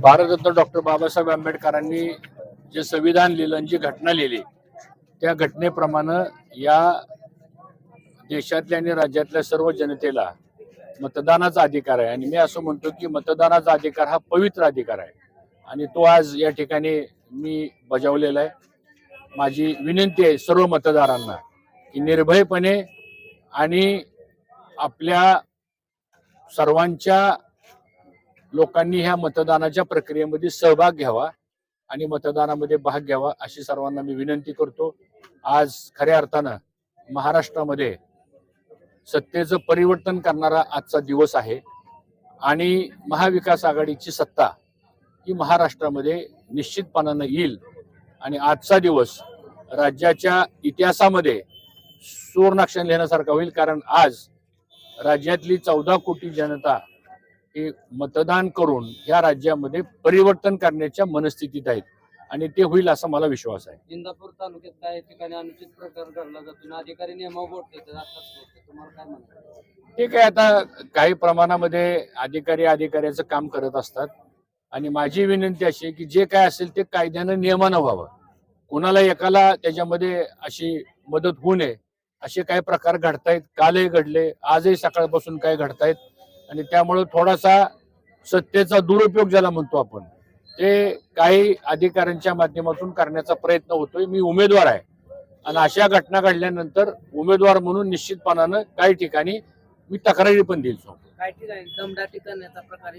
Bharat Ratna doctor Babasaheb आंबेडकरांनी जे संविधान लिहिलं आणि जी घटना लिहिली त्या घटनेप्रमाणे या देशातल्या आणि राज्यातल्या सर्व जनतेला मतदानाचा अधिकार आहे. आणि मी असं म्हणतो की मतदानाचा अधिकार हा पवित्र अधिकार आहे. आणि तो आज या ठिकाणी मी बजावलेला आहे. माझी विनंती आहे सर्व मतदारांना की निर्भयपणे आणि आपल्या सर्वांच्या लोकांनी ह्या मतदानाच्या प्रक्रियेमध्ये सहभाग घ्यावा आणि मतदानामध्ये भाग घ्यावा अशी सर्वांना मी विनंती करतो. आज खऱ्या अर्थानं महाराष्ट्रामध्ये सत्तेचं परिवर्तन करणारा आजचा दिवस आहे आणि महाविकास आघाडीची सत्ता ही महाराष्ट्रामध्ये निश्चितपणानं येईल आणि आजचा दिवस राज्याच्या इतिहासामध्ये सुवर्णाक्षर लिहिण्यासारखा होईल कारण आज राज्यातली चौदा कोटी जनता हे मतदान करून ह्या राज्यामध्ये परिवर्तन करण्याच्या मनस्थितीत आहेत. आणि ते होईल असा मला विश्वास आहे. इंदापूर तालुक्यात काही ठिकाणी अनुचित प्रकार घडला जातो. अधिकारी ठीक आहे. आता काही प्रमाणामध्ये अधिकारी अधिकाऱ्याचं काम करत असतात. आणि माझी विनंती अशी आहे की जे काय असेल ते कायद्यानं नियमानं व्हावं. कुणाला एकाला त्याच्यामध्ये अशी मदत होऊ नये. असे काही प्रकार घडतायत. कालही घडले. आजही सकाळपासून काय घडतायत. आणि त्यामुळे थोडासा सत्तेचा दुरुपयोग ज्याला म्हणतो आपण ते काही अधिकाऱ्यांच्या माध्यमातून करण्याचा प्रयत्न होतोय. मी उमेदवार आहे. आणि अशा घटना घडल्यानंतर उमेदवार म्हणून निश्चितपणानं काही ठिकाणी मी तक्रारी पण देईल. काही ठिकाणी दमदाटी करण्याचा प्रकार